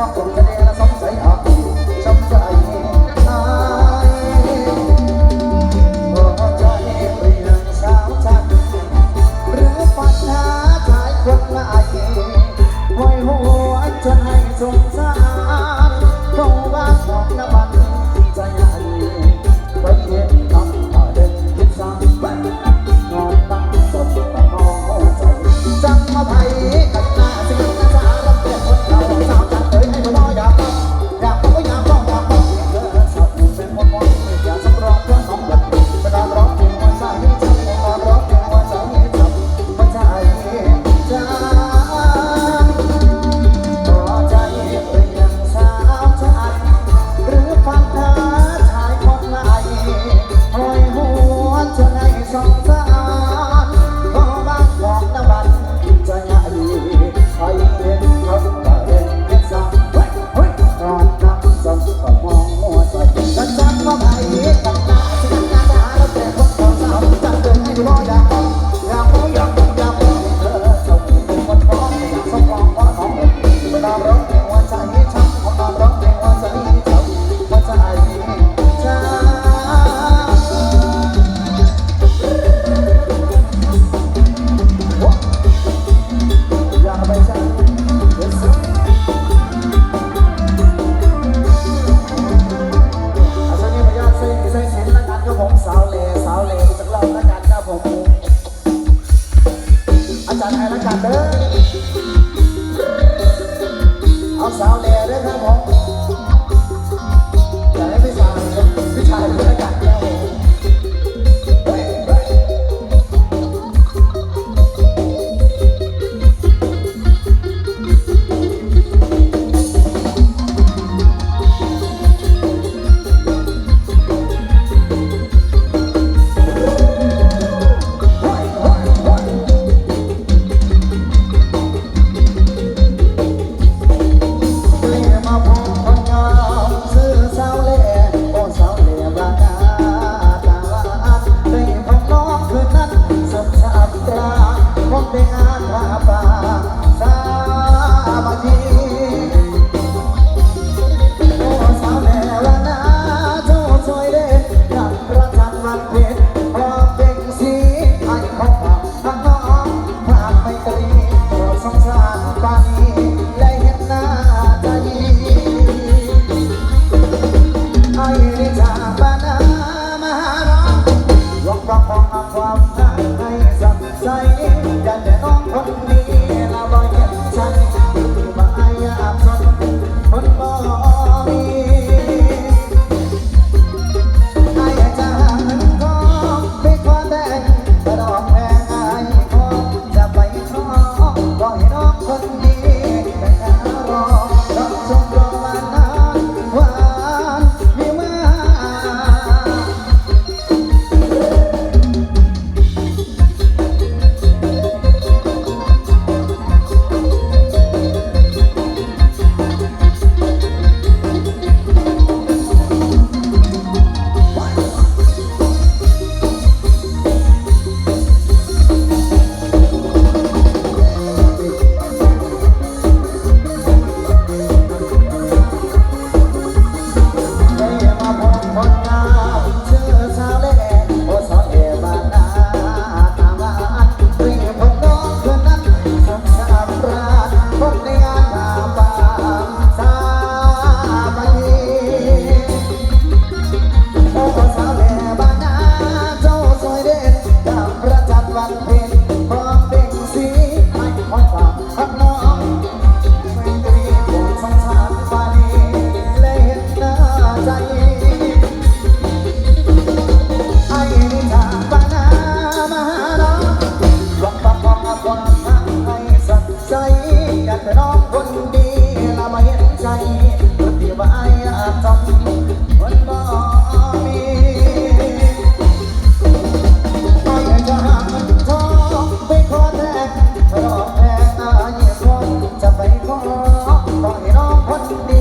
화가 จัดให้ละกันเด้อเอาสาวแน่เด้อครับผม 감 사. Come with me. to be